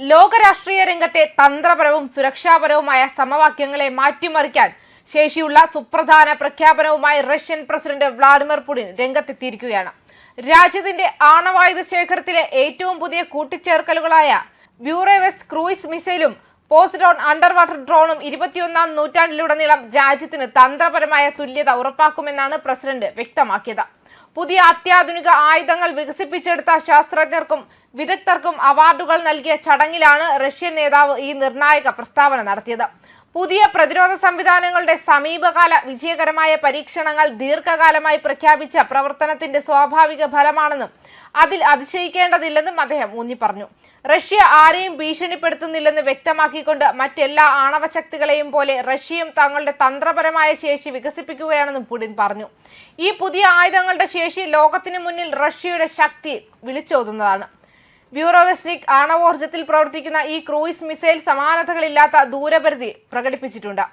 ലോകരാഷ്ട്രീയ രംഗത്തെ തന്ത്രപരവും സുരക്ഷാപരവുമായ സമവാക്യങ്ങളെ മാറ്റിമറിക്കാൻ ശേഷിയുള്ള സുപ്രധാന പ്രഖ്യാപനവുമായി റഷ്യൻ പ്രസിഡന്റ് വ്ളാഡിമിർ പുടിൻ രംഗത്തെത്തിയിരിക്കുകയാണ്. രാജ്യത്തിന്റെ ആണവായുധ ശേഖരത്തിലെ ഏറ്റവും പുതിയ കൂട്ടിച്ചേർക്കലുകളായ ബ്യൂറേവെസ്റ്റ് ക്രൂയിസ് മിസൈലും പോസ്റ്റ്ഡോൺ അണ്ടർ വാട്ടർ ഡ്രോണും ഇരുപത്തിയൊന്നാം നൂറ്റാണ്ടിലുടനീളം രാജ്യത്തിന് തന്ത്രപരമായ തുല്യത ഉറപ്പാക്കുമെന്നാണ് പ്രസിഡന്റ് വ്യക്തമാക്കിയത്. പുതിയ അത്യാധുനിക ആയുധങ്ങൾ വികസിപ്പിച്ചെടുത്ത ശാസ്ത്രജ്ഞർക്കും വിദഗ്ധർക്കും അവാർഡുകൾ നൽകിയ ചടങ്ങിലാണ് റഷ്യൻ നേതാവ് ഈ നിർണായക പ്രസ്താവന നടത്തിയത്. പുതിയ പ്രതിരോധ സംവിധാനങ്ങളുടെ സമീപകാല വിജയകരമായ പരീക്ഷണങ്ങൾ ദീർഘകാലമായി പ്രഖ്യാപിച്ച പ്രവർത്തനത്തിന്റെ സ്വാഭാവിക ഫലമാണെന്നും അതിൽ അതിശയിക്കേണ്ടതില്ലെന്നും അദ്ദേഹം ഊന്നി പറഞ്ഞു റഷ്യ ആരെയും ഭീഷണിപ്പെടുത്തുന്നില്ലെന്ന് വ്യക്തമാക്കിക്കൊണ്ട് മറ്റെല്ലാ ആണവ ശക്തികളെയും പോലെ റഷ്യയും തങ്ങളുടെ തന്ത്രപരമായ ശേഷി വികസിപ്പിക്കുകയാണെന്നും പുടിൻ പറഞ്ഞു. ഈ പുതിയ ആയുധങ്ങളുടെ ശേഷി ലോകത്തിനു മുന്നിൽ റഷ്യയുടെ ശക്തി വിളിച്ചോതുന്നതാണ്. ബ്യൂറോവെസ്നിക് ആണവോർജത്തിൽ പ്രവർത്തിക്കുന്ന ഈ ക്രൂയിസ് മിസൈൽ സമാനതകളില്ലാത്ത ദൂരപരിധി പ്രകടിപ്പിച്ചിട്ടുണ്ട്.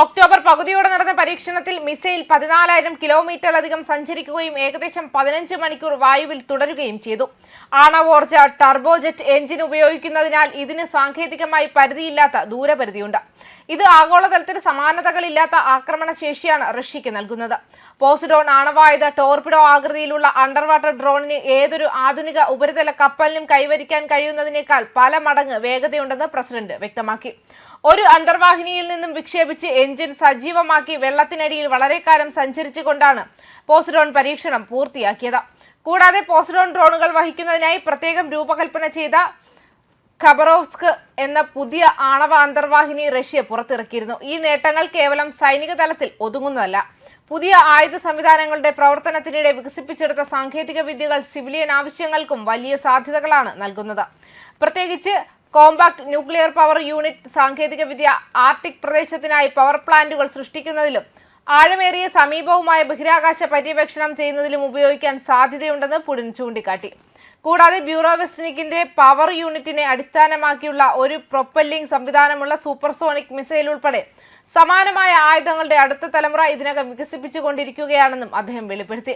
ഒക്ടോബർ പകുതിയോടെ നടന്ന പരീക്ഷണത്തിൽ മിസൈൽ പതിനാലായിരം കിലോമീറ്ററിലധികം സഞ്ചരിക്കുകയും ഏകദേശം പതിനഞ്ച് മണിക്കൂർ വായുവിൽ തുടരുകയും ചെയ്തു. ആണവോർജ ടർബോജെറ്റ് എഞ്ചിൻ ഉപയോഗിക്കുന്നതിനാൽ ഇതിന് സാങ്കേതികമായി പരിധിയില്ലാത്ത ദൂരപരിധിയുണ്ട്. ഇത് ആഗോളതലത്തിൽ സമാനതകളില്ലാത്ത ആക്രമണ ശേഷിയാണ് റഷ്യക്ക് നൽകുന്നത്. പോസിഡോൺ ആണവായുധ ടോർപിഡോ ആകൃതിയിലുള്ള അണ്ടർ വാട്ടർ ഡ്രോണിന് ഏതൊരു ആധുനിക ഉപരിതല കപ്പലിനും കൈവരിക്കാൻ കഴിയുന്നതിനേക്കാൾ പല മടങ്ങ് വേഗതയുണ്ടെന്ന് പ്രസിഡന്റ് വ്യക്തമാക്കി. ഒരു അന്തർവാഹിനിയിൽ നിന്നും വിക്ഷേപിച്ച് എഞ്ചിൻ സജീവമാക്കി വെള്ളത്തിനടിയിൽ വളരെ കാലം സഞ്ചരിച്ചുകൊണ്ടാണ് പോസിഡോൺ പരീക്ഷണം പൂർത്തിയാക്കിയത്. കൂടാതെ പോസിഡോൺ ഡ്രോണുകൾ വഹിക്കുന്നതിനായി പ്രത്യേകം രൂപകൽപ്പന ചെയ്ത ഖബറോവ്സ്ക് എന്ന പുതിയ ആണവ അന്തർവാഹിനി റഷ്യ പുറത്തിറക്കിയിരുന്നു. ഈ നേട്ടങ്ങൾ കേവലം സൈനിക തലത്തിൽ ഒതുങ്ങുന്നതല്ല. പുതിയ ആയുധ സംവിധാനങ്ങളുടെ പ്രവർത്തനത്തിനിടെ വികസിപ്പിച്ചെടുത്ത സാങ്കേതിക വിദ്യകൾ സിവിലിയൻ ആവശ്യങ്ങൾക്കും വലിയ സാധ്യതകളാണ് നൽകുന്നത്. പ്രത്യേകിച്ച് കോമ്പാക്ട് ന്യൂക്ലിയർ പവർ യൂണിറ്റ് സാങ്കേതികവിദ്യ ആർട്ടിക് പ്രദേശത്തിനായി പവർ പ്ലാന്റുകൾ സൃഷ്ടിക്കുന്നതിലും ആഴമേറിയ സമീപവുമായ ബഹിരാകാശ പര്യവേക്ഷണം ചെയ്യുന്നതിലും ഉപയോഗിക്കാൻ സാധ്യതയുണ്ടെന്ന് പുടിൻ ചൂണ്ടിക്കാട്ടി. കൂടാതെ ബ്യൂറോ ബ്യൂറോവെസ്നിക്കിന്റെ പവർ യൂണിറ്റിനെ അടിസ്ഥാനമാക്കിയുള്ള ഒരു പ്രൊപ്പല്ലിംഗ് സംവിധാനമുള്ള സൂപ്പർസോണിക് മിസൈൽ ഉൾപ്പെടെ സമാനമായ ആയുധങ്ങളുടെ അടുത്ത തലമുറ ഇതിനകം വികസിപ്പിച്ചുകൊണ്ടിരിക്കുകയാണെന്നും അദ്ദേഹം വെളിപ്പെടുത്തി.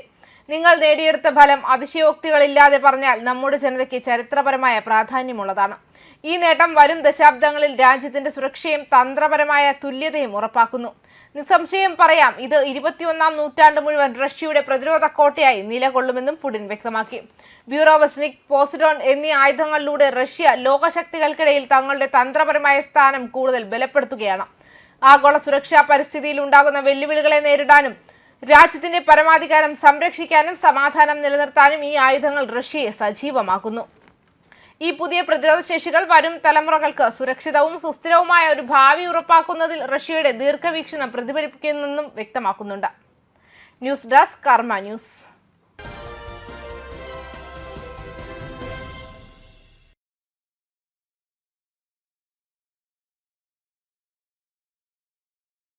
നിങ്ങൾ നേടിയെടുത്ത ഫലം അതിശയോക്തികളില്ലാതെ പറഞ്ഞാൽ നമ്മുടെ ജനതയ്ക്ക് ചരിത്രപരമായ പ്രാധാന്യമുള്ളതാണ്. ഈ നേട്ടം വരും ദശാബ്ദങ്ങളിൽ രാജ്യത്തിന്റെ സുരക്ഷയും തന്ത്രപരമായ തുല്യതയും ഉറപ്പാക്കുന്നു. നിസ്സംശയം പറയാം ഇത് ഇരുപത്തിയൊന്നാം നൂറ്റാണ്ട് മുഴുവൻ റഷ്യയുടെ പ്രതിരോധ കോട്ടയായി നിലകൊള്ളുമെന്നും പുടിൻ വ്യക്തമാക്കി. ബ്യൂറോവസ്നിക് പോസിഡോൺ എന്നീ ആയുധങ്ങളിലൂടെ റഷ്യ ലോകശക്തികൾക്കിടയിൽ തങ്ങളുടെ തന്ത്രപരമായ സ്ഥാനം കൂടുതൽ ബലപ്പെടുത്തുകയാണ്. ആഗോള സുരക്ഷാ പരിസ്ഥിതിയിൽ ഉണ്ടാകുന്ന വെല്ലുവിളികളെ നേരിടാനും രാജ്യത്തിന്റെ പരമാധികാരം സംരക്ഷിക്കാനും സമാധാനം നിലനിർത്താനും ഈ ആയുധങ്ങൾ റഷ്യയെ സജീവമാക്കുന്നു. ഈ പുതിയ പ്രതിരോധ ശേഷികൾ വരും തലമുറകൾക്ക് സുരക്ഷിതവും സുസ്ഥിരവുമായ ഒരു ഭാവി ഉറപ്പാക്കുന്നതിൽ റഷ്യയുടെ ദീർഘവീക്ഷണം പ്രതിഫലിപ്പിക്കുന്നെന്നും വ്യക്തമാക്കുന്നുണ്ട്. News desk Karma news.